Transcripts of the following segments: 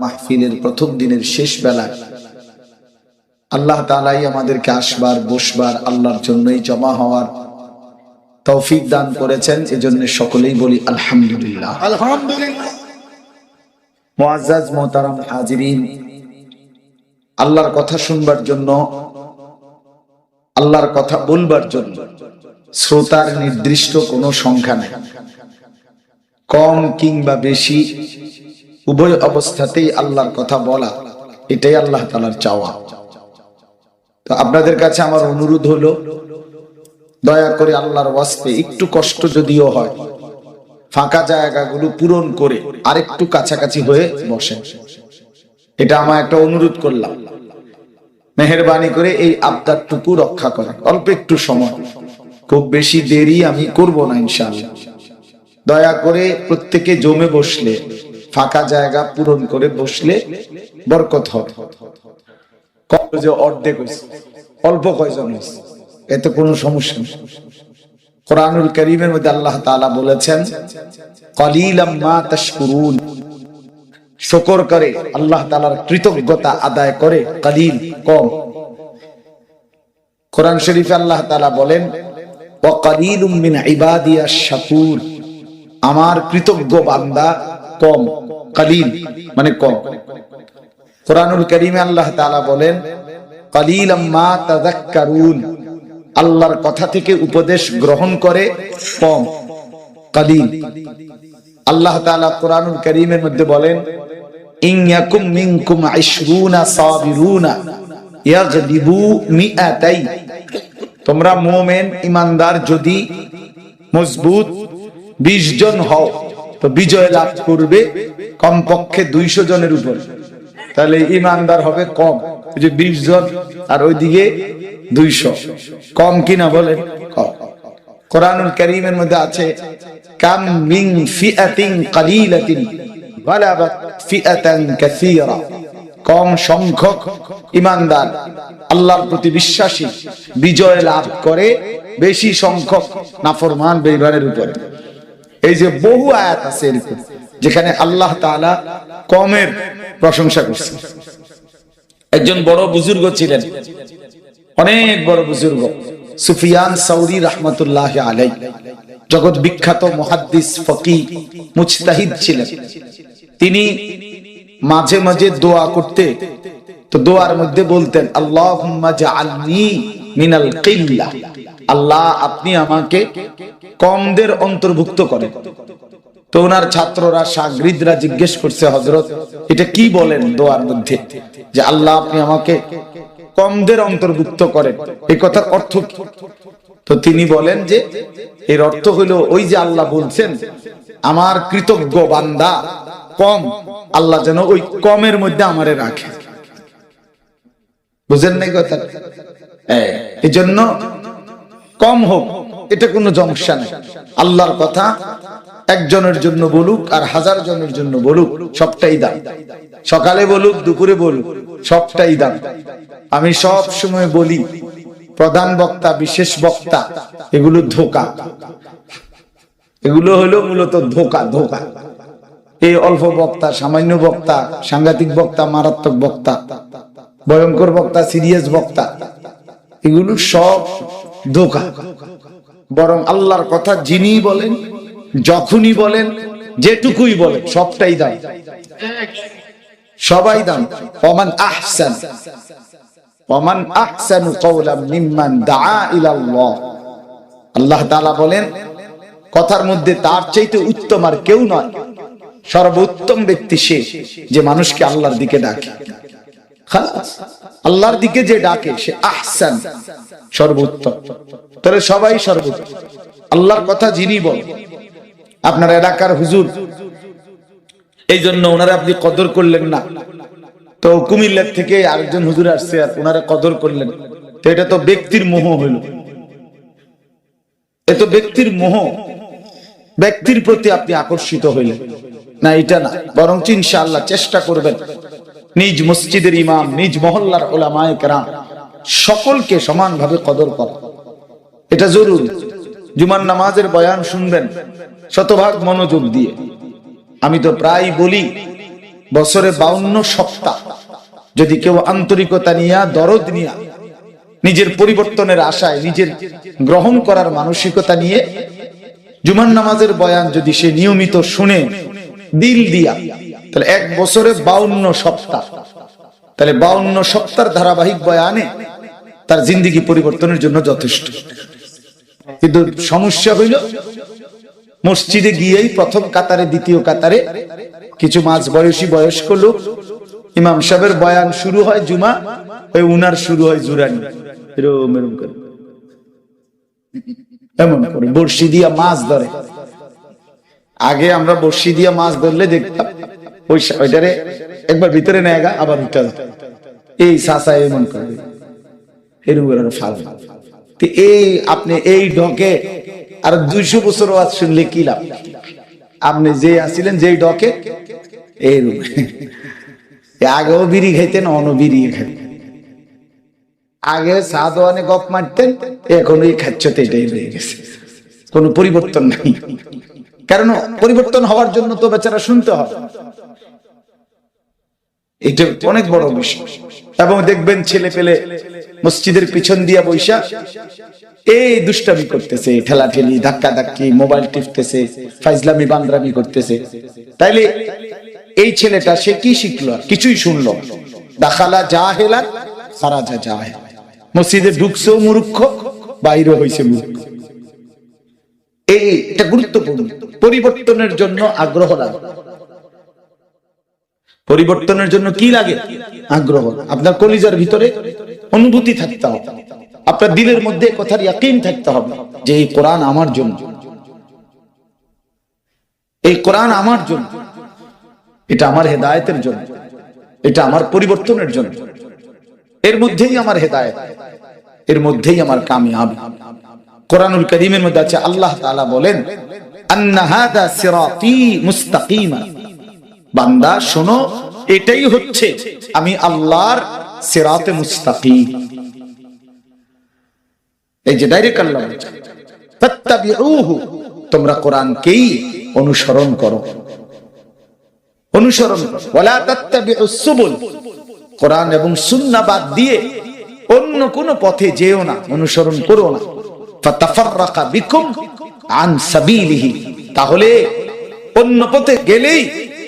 মাহফিলের প্রথম দিনের শেষ বেলায় আল্লাহ তালাই আমাদেরকে আসবার বসবার আল্লাহর জন্যই জমা হওয়ার তৌফিক দান করেছেন। এজন্য সকলেই বলি আলহামদুলিল্লাহ। আলহামদুলিল্লাহ। মুআজ্জাজ মোহতারাম হাজিরিন আল্লাহর কথা শুনবার জন্য আল্লাহর কথা বলবার জন্য শ্রোতার নির্দিষ্ট কোনো সংখ্যা নেই। কম কিংবা বেশি উভয় অবস্থাতেই আল্লাহর কথা বলা, এটাই আল্লাহ তালার চাওয়া। তো আপনাদের কাছে আমার অনুরোধ হলো, দয়া করে আল্লাহর ওয়াস্তে একটু কষ্ট যদিও হয়, ফাঁকা জায়গাগুলো পূরণ করে আরেকটু কাছাকাছি হয়ে বসেন। এটা আমার একটা অনুরোধ করলাম। মেহরবানি করে এই আবদারটুকু রক্ষা করেন। অল্প একটু সময়। খুব বেশি দেরি আমি করব না ইনশাআল্লাহ। দয়া করে প্রত্যেকে জমে বসলে ফাঁকা জায়গা পূরণ করে বসলে বরকত হবে। যে অর্ধেক হয়েছে অল্প কয়জন হয়েছে এতে কোনো সমস্যা নেই। কোরআনুল করিমের মধ্যে আল্লাহ তাআলা বলেছেন, কলিলাম মা তাশকুরুন। শুকর করে, আল্লাহ তাআলার কৃতজ্ঞতা আদায় করে, কলিল, কম। কোরআন শরীফে আল্লাহ তাআলা বলেন, ওয়া কলিলুম মিন ইবাদিয়াশ শাকুর। আমার কৃতজ্ঞ বান্দা কম কলিল মানে কম। কোরআনুল করিমে আল্লাহ তাআলা বলেন তাযাক্কারুন। আল্লাহর কথা থেকে উপদেশ গ্রহণ করে কম কালিল আল্লাহ তাআলা কোরআনুল করিমের মধ্যে বলেন, ইন ইয়াকুম মিনকুম 20 সাবিরুনা ইয়াগলিবু মিআতাই। তোমরা মুমিন, ইমানদার যদি মজবুত 20 জন হও তো বিজয় লাভ করবে কমপক্ষে 200 জনের উপর। তাহলে ইমানদার হবে কম যে 20 জন আর ওইদিকে দুইশো। কম কিনা বলেন? কম। কোরআনুল করিমের মধ্যে আছে, কাম মিন ফিআতিন কালিলাতিন গালাবাত ফিআতান কাসীরা। কম সংখ্যক ইমানদার, আল্লাহর প্রতি বিশ্বাসী, বিজয় লাভ করে বেশি সংখ্যক নাফরমান বেঈমানের উপরে। এই যে বহু আয়াত আছে এরকম, যেখানে আল্লাহ তাআলা কমের প্রশংসা করছে একজন বড় বুজুর্গ ছিলেন, অনেক বড় বুজুর্গ, সুফিয়ান সৌরি রহমতুল্লাহ আলাই জগৎ বিখ্যাত মহাদ্দিস ফকি মুজতাহিদ ছিলেন। তিনি মাঝে মাঝে দোয়া করতে, তো দোয়ার মধ্যে বলতেন আল্লাহ মিনাল কিল্লা। আল্লাহ আপনি আমাকে কমদের অন্তর্ভুক্ত করেন। তো ওনার ছাত্ররা, সাগরিদরা জিজ্ঞেস করছে হজরত এটা কি বলেন দোয়ার মধ্যে? যে আল্লাহ আপনি আমাকে কমদের অন্তর্ভুক্ত করেন। এই কথার অর্থ কি? তো তিনি বলেন যে, এর অর্থ হলো ওই যে আল্লাহ বলছেন, আমার কৃতজ্ঞ বান্দা কম, আল্লাহ যেন ওই কমের মধ্যে আমারে রাখে। বুঝেন নাই কথা এই জন্য কম হোক, এটা কোনো নেই। আল্লাহর কথা একজনের জন্য বলুক আর হাজার জনের জন্য বলুক, সবটাই দাম। সকালে বলুক, দুপুরে বলুক, সবটাই দাম। আমি সব সময় বলি, প্রধান বক্তা, বিশেষ বক্তা, এগুলো ধোকা। এগুলো হলো মূলত ধোকা ধোকা। এই অল্প বক্তা, সামান্য বক্তা, সাংঘাতিক বক্তা, মারাত্মক বক্তা, ভয়ঙ্কর বক্তা, সিরিয়াস বক্তা, এগুলো সব ধোকা। বরং আল্লাহর কথা যিনি বলেন, যখনই বলেন, যেটুকুই বলেন, সবটাই দাম সবাই দাম অমান আহসান। অমান আহসান কওলাম মিম্মান দাআ ইলাল্লাহ। আল্লাহ তাআলা বলেন, কথার মধ্যে তার চাইতে উত্তম আর কেউ নয়। সর্বোত্তম ব্যক্তি সে যে মানুষকে আল্লাহর দিকে ডাকে। আল্লাহর দিকে যে ডাকে, সে আহসান, সর্বোত্তম। তাহলে সবাই সর্বোত্তম আল্লাহর কথা যিনি বল আপনার এলাকার হুজুর। এই জন্য ওনারা আপনি কদর করলেন না। তো কুমিল্লার থেকে আরেকজন হুজুর আসছে আর ওনারা কদর করলেন। তো এটা তো ব্যক্তির মোহ হইল। এ তো ব্যক্তির মোহ। ব্যক্তির প্রতি আপনি আকর্ষিত হইলেন। না, এটা না। বরং ইনশাআল্লাহ চেষ্টা করবেন। নিজ মসজিদের ইমাম, নিজ মহল্লার ওলামায়ে কেরাম, সকলকে সমানভাবে কদর করা। এটা জরুরি। জুমার নামাজের বয়ান শুনবেন, শতভাগ মনোযোগ দিয়ে। আমি তো প্রায় বলি, বছরে বাউন্ন সপ্তাহ। যদি কেউ আন্তরিকতা নিয়া, দরদ নিয়া, নিজের পরিবর্তনের আশায় নিজের গ্রহণ করার মানসিকতা নিয়ে, জুমার নামাজের বয়ান যদি সে নিয়মিত শুনে, দিল দিয়া তাহলে এক বছরে বাউন্ন সপ্তাহ। তাহলে বাউন্ন সপ্তাহ ধারাবাহিক বয়ানে তার জিন্দিগি পরিবর্তনের জন্য যথেষ্ট। কিন্তু সমস্যা হইল, মসজিদে গিয়েই প্রথম কাতারে, দ্বিতীয় কাতারে কিছু মাঝ বয়সী বয়স্ক লোক ইমাম সাহেবের বয়ান শুরু হয় জুমা, ওই উনার শুরু হয় জুরানি। এরম এরম করে। এমন করে, বড়শি দিয়া মাছ ধরে। আগে আমরা বড়শি দিয়া মাছ ধরলে দেখতাম ওই ওইটারে একবার ভিতরে নেয় গা, আবার উঠা এই সাসা এমন করে এরকম ফাল এই আপনি এই ডকে আর দুইশো বছর ওয়াজ শুনলে কি লাভ? আপনি যে আসিলেন যেই ডকে, এইরকম। আগেও বিড়ি খাইতেন অন খাইতেন। আগে সাদওয়ানে গপ মারতেন, এখন ওই খাচ্ছতে এটাই রয়ে গেছে। কোনো পরিবর্তন নাই। কারণ পরিবর্তন হওয়ার জন্য তো বেচারা শুনতে হবে। এটা অনেক বড় বিষয়। এবং দেখবেন ছেলে পেলে মসজিদের পিছন দিয়া বৈশা এই দুষ্টামি করতেছে ঠেলা ঠেলি ধাক্কা ধাক্কি, মোবাইল টিপতেছে, ফাইজলামি, বান্দরামি করতেছে। তাইলে এই ছেলেটা সে কি শিখলো? কিছুই শুনলো। দাখালা যা হেলা সারা যা যা মসজিদে ঢুকছেও মূর্খ, বাইরে হয়েছে মূর্খ। এই, এটা গুরুত্বপূর্ণ। পরিবর্তনের জন্য আগ্রহ লাগে পরিবর্তনের জন্য কি লাগে? আগ্রহ। আপনার কলিজার ভিতরে অনুভূতি থাকতে হবে। আপনার দিলের মধ্যে কথার ইয়াকিন থাকতে হবে যে এই কোরআন আমার জন্য। এই কোরআন আমার জন্য। এটা আমার হেদায়তের জন্য। এটা আমার পরিবর্তনের জন্য। এর মধ্যেই আমার হেদায়েত। এর মধ্যেই আমার কামিয়াবি। কোরআনুল করিমের মধ্যে আছে, আল্লাহ তাআলা বলেন, আন্না হাদা সিরাতি মুস্তাকিমা। বান্দা, শোনো, এটাই হচ্ছে আমি আল্লাহর সিরাতে মুস্তাকিম। এই যে ডাইরেক্ট আল্লাহ তোমরা কোরআনকেই অনুসরণ করো। অনুসরণ করো। কোরআন এবং সুন্নাহ বাদ দিয়ে অন্য কোন পথে যেও না, অনুসরণ করো না। তাহলে অন্য পথে গেলেই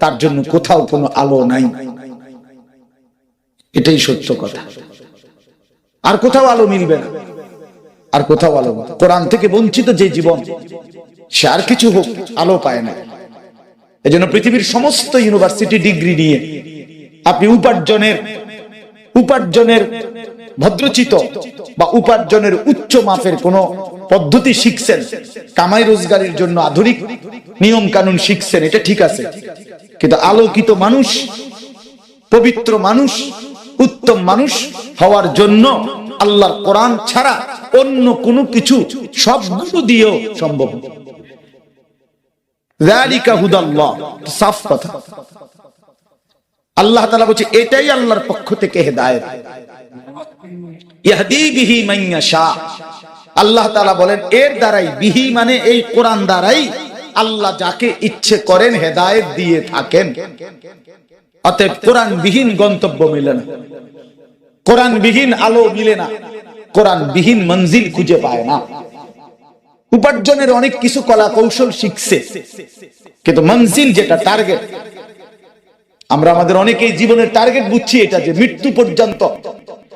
তার জন্য কোথাও কোনো আলো নাই। এটাই সত্য কথা। আর কোথাও আলো মিলবে না। আর কোথাও আলো কোরআন থেকে বঞ্চিত যে জীবন, সে আর কিছু হোক, আলো পায় না। এজন্য পৃথিবীর সমস্ত ইউনিভার্সিটি ডিগ্রি নিয়ে আপনি উপার্জনের উপার্জনের ভদ্রচিত বা উপার্জনের উচ্চ মাপের কোন পদ্ধতি শিখছেন, কামাই রোজগারের জন্য আধুনিক নিয়ম কানুন শিখছেন, এটা ঠিক আছে। কিন্তু আলোকিত মানুষ, পবিত্র মানুষ, উত্তম মানুষ হওয়ার জন্য আল্লাহর কোরআন ছাড়া অন্য কোনো কিছু সবগুলো দিয়েও সম্ভব। আল্লাহ বলছে, এটাই আল্লাহর পক্ষ থেকে হেদায়েত। আল্লাহ বলেন, এর দ্বারাই বিহি মানে এই কোরআন দ্বারাই আল্লাহ যাকে ইচ্ছে করেন হেদায়েত দিয়ে থাকেন। অতএব কোরআন বিহীন গন্তব্য মিলে না। কোরআন বিহীন আলো মিলে না। কোরআন বিহীন মঞ্জিল খুঁজে পায় না। উপার্জনের অনেক কিছু কলা কৌশল শিখছে। কিন্তু মঞ্জিল যেটা টার্গেট আমরা আমাদের অনেকেই জীবনের টার্গেট বুঝছি এটা যে মৃত্যু পর্যন্ত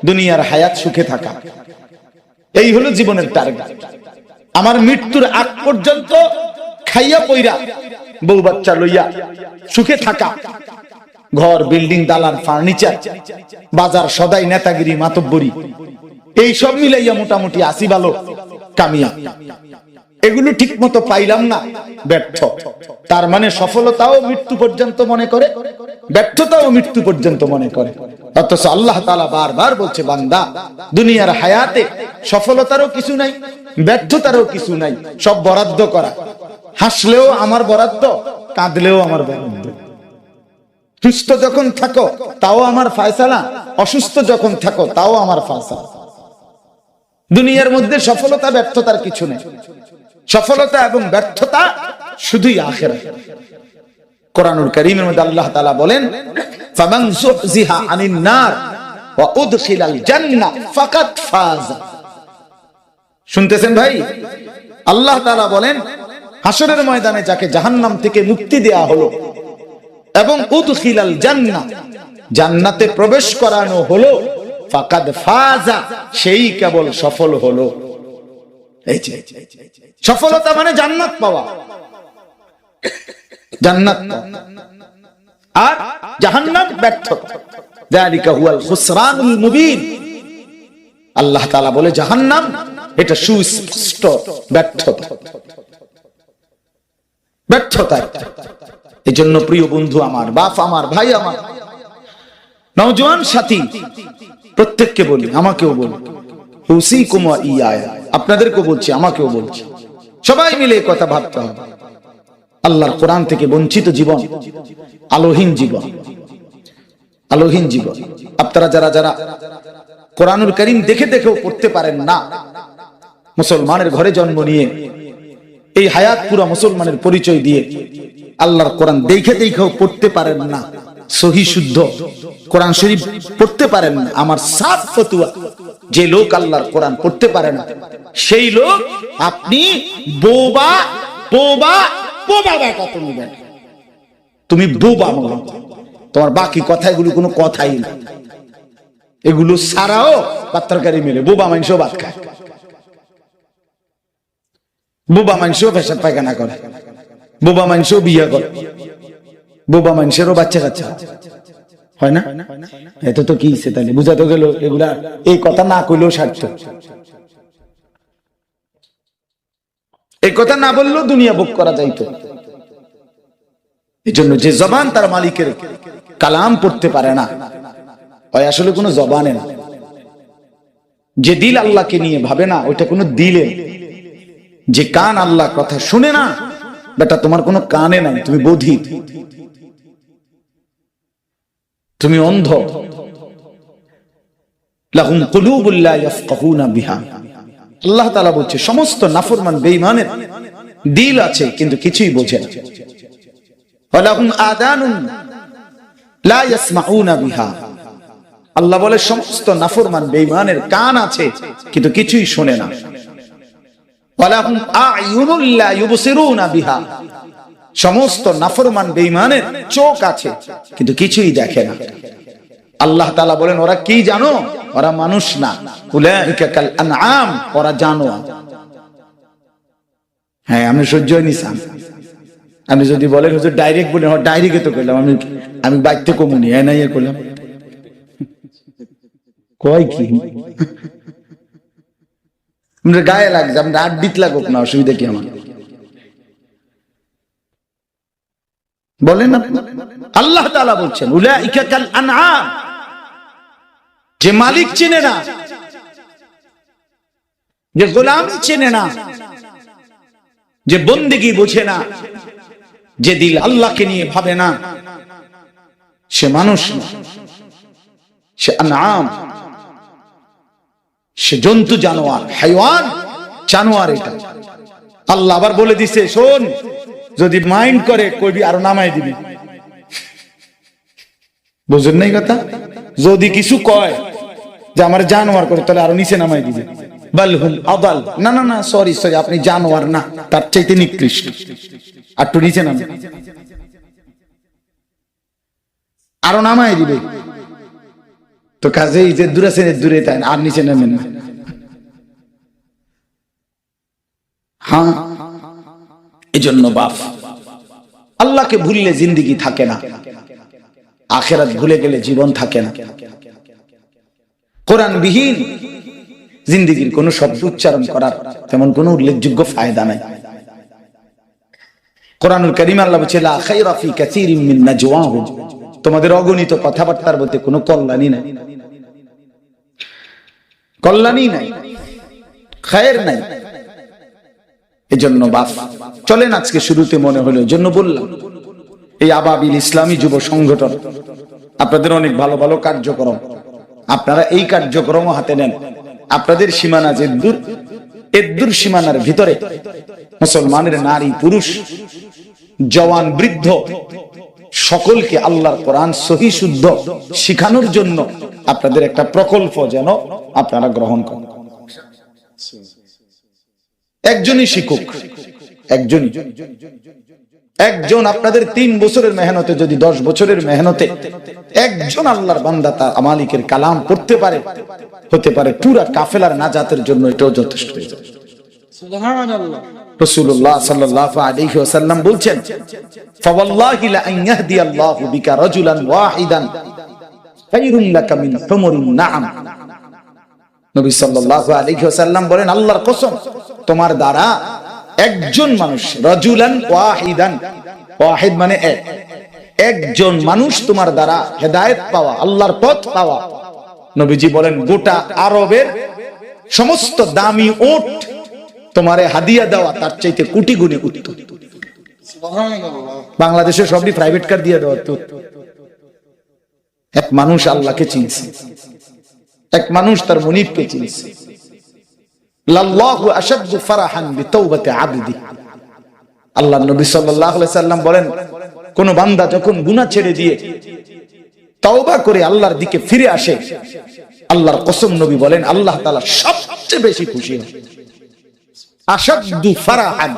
দুনিয়ার হায়াত সুখে থাকা। এই হলো জীবনের টার্গেট আমার মৃত্যুর আগ পর্যন্ত খাইয়া পইরা বউ বাচ্চা লইয়া সুখে থাকা। ঘর, বিল্ডিং, দালান, ফার্নিচার, বাজার, সদাই, নেতাগিরি, মাতব্বরি, এই সব মিলাইয়া মোটামুটি আসি ভালো, কামিয়া। এগুলো ঠিক মতো পাইলাম না, ব্যর্থ। তার মানে সফলতাও মৃত্যু পর্যন্ত মনে করে, ব্যর্থতাও মৃত্যু পর্যন্ত মনে করে। অথচ আল্লাহ তালা বারবার বলছে, বান্দা, দুনিয়ার হায়াতে সফলতারও কিছু নাই, ব্যর্থতারও কিছু নাই, সব বরাদ্দ করা। হাসলেও আমার বরাদ্দ, কাঁদলেও আমার বরাদ্দ। সুস্থ যখন থাকো, তাও আমার ফায়সালা। অসুস্থ যখন থাকো, তাও আমার ফায়সালা। দুনিয়ার মধ্যে সফলতা, ব্যর্থতার কিছু নেই। সফলতা এবং ব্যর্থতা শুধুই আখেরা কোরআনুল করিমের মধ্যে আল্লাহ তাআলা বলেন, ফামান যুহজিহা আনিন নার ওয়া উদখিলাল জান্নাহ ফাকাদ ফাজ। শুনতেছেন ভাই? আল্লাহ তাআলা বলেন হাসরের ময়দানে যাকে জাহান্নাম থেকে মুক্তি দেয়া হলো, এবং উদখিলাল জান্নাহ, জান্নাতে প্রবেশ করানো হলো, ফাকাদ ফাজা, সেই কেবল সফল হলো। সফলতা মানে জান্নাত পাওয়া। জান্নাত আর জাহান্নাম ব্যর্থতা যালিকা হুয়াল খুসরানুল মুবিন। আল্লাহ তাআলা বলে, জাহান্নাম, এটা সুস্পষ্ট ব্যর্থতা। ব্যর্থতা এই জন্য প্রিয় বন্ধু, আমার বাপ, আমার ভাই, আমার সাথী, প্রত্যেককে বলি, আমাকেও বলি। হুসি কুমা ইয়া আপনাদেরকেও বলছি, আমাকেও বলছি। সবাই মিলে কথা ভাবতে হবে। আল্লাহর কোরআন থেকে বঞ্চিত জীবন, আলোহীন জীবন আলোহীন জীবন। আপনারা যারা যারা কোরআনুল করিম দেখে দেখেও পড়তে পারেন না, মুসলমানের ঘরে জন্ম নিয়ে এই হায়াত পুরা মুসলমানের পরিচয় দিয়ে আল্লাহর কোরআন দেখে দেখেও পড়তে পারেন না, সহি শুদ্ধ। কোরআন শরীফ পড়তে পারেন না। আমার সাত ফতুয়া যে লোক আল্লাহর কোরআন পড়তে পারে না, সেই লোক আপনি বোবা বোবা বোবা তুমি বেটা তুমি বোবা মনে তোমার বাকি কথাগুলো কোনো কথাই না এগুলো সারাও পাত্রকারী মেলে বোবা মানুষও বাদ খায়। বোবা মানুষও পেশাব পায়খানা করে। বোবা মানুষও বিয়ে করে। বোবা মানুষেরও বাচ্চা কাচ্চা হয়। না? এত তো কি হইছে তাহলে বুঝাতে গেল এগুলা, এই কথা না কইলেও স্বার্থ এই কথা না বললেও দুনিয়া ভোগ করা যাইত। এই জন্য যে জবান তার মালিকের কালাম পড়তে পারে না। ওই আসলে কোনো জবানে না। যে দিল আল্লাহকে নিয়ে ভাবে না, ওইটা কোনো দিলে না। যে কান আল্লাহ কথা শুনে না, বেটা তোমার কোনো কানে নাই, তুমি বধির তুমি অন্ধ। আল্লাহ বলছে, সমস্ত নাফরমান বেঈমানের দিল আছে, কিন্তু কিছুই বোঝে আল্লাহ বলে, সমস্ত নাফরমান বেইমানের কান আছে, কিন্তু কিছুই শোনে না। বিহা। সমস্ত নাফরমান বেঈমানের চোখ আছে, কিন্তু কিছুই দেখে না। আল্লাহ তাআলা বলেন, ওরা কি জানো? ওরা মানুষ না। আনআম, ওরা জানো হ্যাঁ আমি সহ্য নিছাম আমি যদি বলেন ডাইরেক্ট বলেন। ডাইরেক্ট তো করলাম। আমি আমি বাইতে কমুনি হ্যাঁ নাই কইলাম কয় কি? আমরা গায়ে লাগছে আমরা আড্ডিত লাগুক না, অসুবিধা কি আমার? বলেন আল্লাহ তাআলা বলছেন যে মালিক চেনে না, যে গোলাম চেনে না, যে বন্দিগি বোঝে না, যে দিল আল্লাহকে নিয়ে ভাবে না, সে মানুষ সে আনআম। সে জন্তু, জানোয়ার, হাইওয়ান, জানোয়ার এটা। আল্লাহ আবার বলে দিছে, শোন, যদি মাইন্ড করে কইবি আরও নামাই দিবি। বুঝেন নাই কথা? যদি কিছু কয় যে আমার জানোয়ার করে, তাহলে আরও নিচে নামাই দিবে। না না না সরি সরি আপনি জানোয়ার না, তার আর একটু নিচে নামে আরও নামাই দিবে। তো কাজেই যে দূরে আছে দূরে তাই আর নিচে নামেন না। হ্যাঁ? এই জন্য বাপ, আল্লাহকে ভুললে জিন্দিগি থাকে না, আখেরাত ভুলে গেলে জীবন থাকে না। কোরআন বিহীন জিন্দিগির কোন শব্দ উচ্চারণ করার তেমন কোনো উল্লেখযোগ্য ফায়দা নাই। কোরআনুল করিম আল্লাহ বলছে, লা খায়রা ফি কাসীরিম মিন নাজওয়াহুম। তোমাদের অগণিত কথাবার্তার মধ্যে কোনো কল্যাণই নাই। কল্যাণই নাই, খায়ের নাই। এজন্য বাপ, চলেন আজকে শুরুতে মনে হলো জন্য বললাম, এই আবাবিল ইসলামী যুব সংগঠন, আপনাদের অনেক ভালো ভালো কার্যক্রম, আপনারা এই কার্যক্রম হাতে নেন। আপনাদের সীমানা যে দূর এদূর সীমানার ভিতরে মুসলমানের নারী পুরুষ জওয়ান বৃদ্ধ, সকলকে আল্লাহর কোরআন সহি শুদ্ধ শিখানোর জন্য আপনাদের একটা প্রকল্প যেন আপনারা গ্রহণ করেন। একজনই শিক্ষক, একজনই। একজন আপনাদের তিন বছরের মেহনতে, যদি দশ বছরের মেহনতে একজন আল্লাহর বান্দা তার মালিকের কালাম পড়তে পারে, হতে পারে পুরা কাফেলার নাজাতের জন্য এটাও যথেষ্ট হয়ে যাবে রাসূলুল্লাহ সাল্লাল্লাহু আলাইহি ওয়াসাল্লাম বলছেন, ফাওয়াল্লাহি লা আন ইয়াহদিয়াল্লাহু বিকা রাজুলান ওয়াহিদান লাকা মিন নাআম। নবী সাল্লাল্লাহু আলাইহি ওয়াসাল্লাম বলেন, আল্লাহর কসম, তোমার দ্বারা একজন মানুষ রাজুলান ওয়াহিদান ওয়াহিদ মানে এক। একজন মানুষ তোমার দ্বারা হেদায়েত পাওয়া, আল্লাহর পথ পাওয়া। নবীজি বলেন, গোটা আরবের সমস্ত দামি ওট তোমারে হাদিয়া দেওয়া তার চাইতে কোটি গুণে সুবহানাল্লাহ বাংলাদেশে সবই প্রাইভেট কার দিয়ে দেওয়া তো। এক মানুষ আল্লাহকে চিনছে। এক মানুষ তার মনিবকে চিনছে। আল্লাহ নবী সাল্লাম বলেন, কোন বান্দা যখন গুনাহ ছেড়ে দিয়ে তওবা করে আল্লাহর দিকে ফিরে আসে, আল্লাহর কসম নবী বলেন, আল্লাহ সবচেয়ে বেশি খুশি হয়। ফারাহান।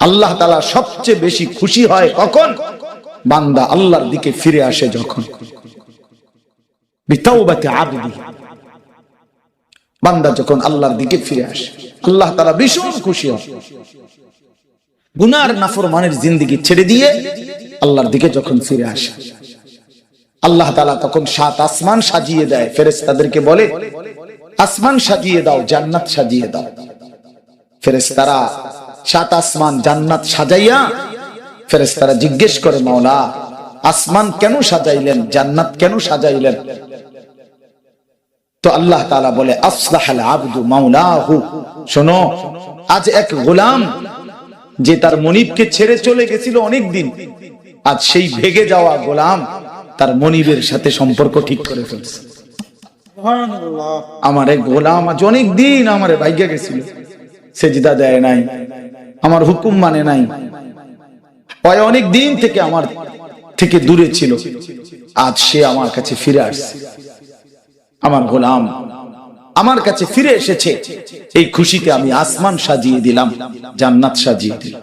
আল্লাহ তালা সবচেয়ে বেশি খুশি হয় কখন? বান্দা আল্লাহর দিকে ফিরে আসে যখন। বান্দা যখন আল্লাহর দিকে ফিরে আসে, আল্লাহ ভীষণ খুশি হয়। গুনার নাফরমানের জিন্দিগি ছেড়ে দিয়ে আল্লাহর দিকে যখন ফিরে আসে, আল্লাহ তালা তখন সাত আসমান সাজিয়ে দেয়। ফেরেস তাদেরকে বলে, আসমান সাজিয়ে দাও, জান্নাত সাজিয়ে দাও। ফেরেশতারা সাত আসমান জান্নাত সাজাইয়া ফেরেশতারা জিজ্ঞেস করে মাওলা আসমান কেন সাজাইলেন? জান্নাত কেন সাজাইলেন? তো আল্লাহ তাআলা বলে আসলাহাল আবদু মাওলাহু। শোনো আজ এক গোলাম যে তার মনিবকে ছেড়ে চলে গেছিল অনেক দিন আজ সেই ভেগে যাওয়া গোলাম তার মনিবের সাথে সম্পর্ক ঠিক করে ফেলছে। সুবহানাল্লাহ। আমার এক গোলাম আজ অনেক দিন আমার ভাগ্যে গেছিল। সেজদা দেয় নাই, আমার হুকুম মানে নাই। ওই অনেক দিন থেকে আমার থেকে দূরে ছিল, আজ সে আমার কাছে ফিরে আসছে। আমার গোলাম আমার কাছে ফিরে এসেছে। এই খুশিতে আমি আসমান সাজিয়ে দিলাম, জান্নাত সাজিয়ে দিলাম।